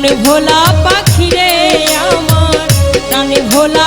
প্রাণ ভোলা পাখিরে আমার প্রাণ ভোলা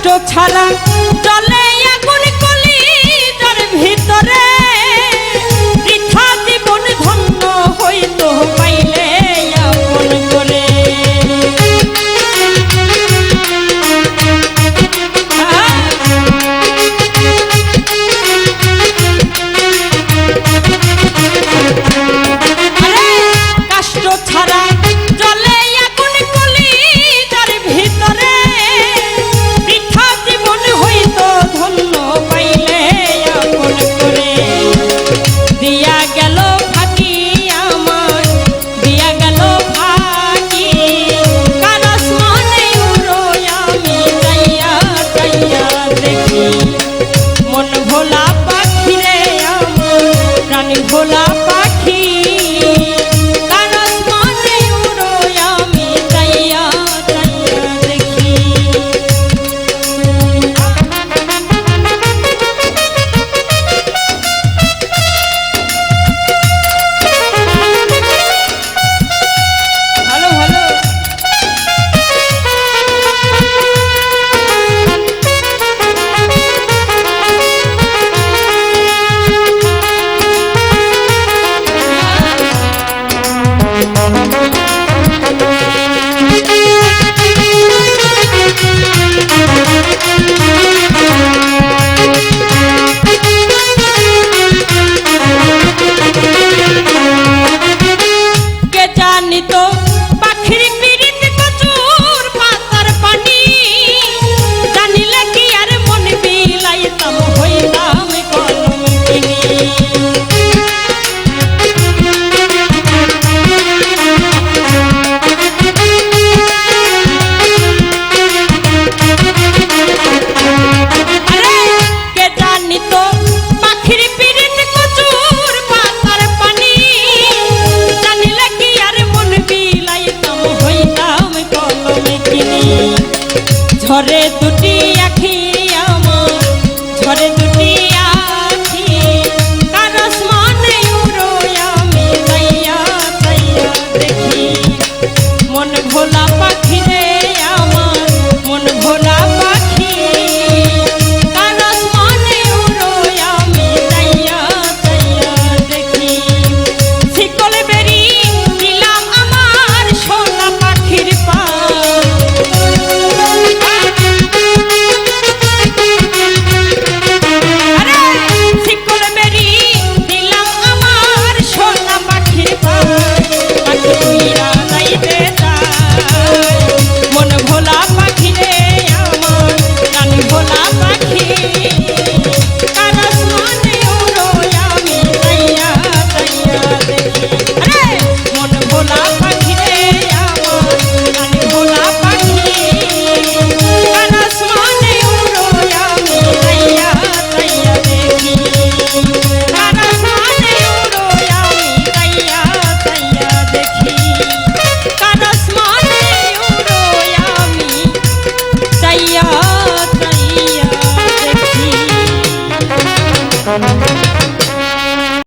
দুষ্ট ছালা জলে দুটি আখি আমার। ঝরে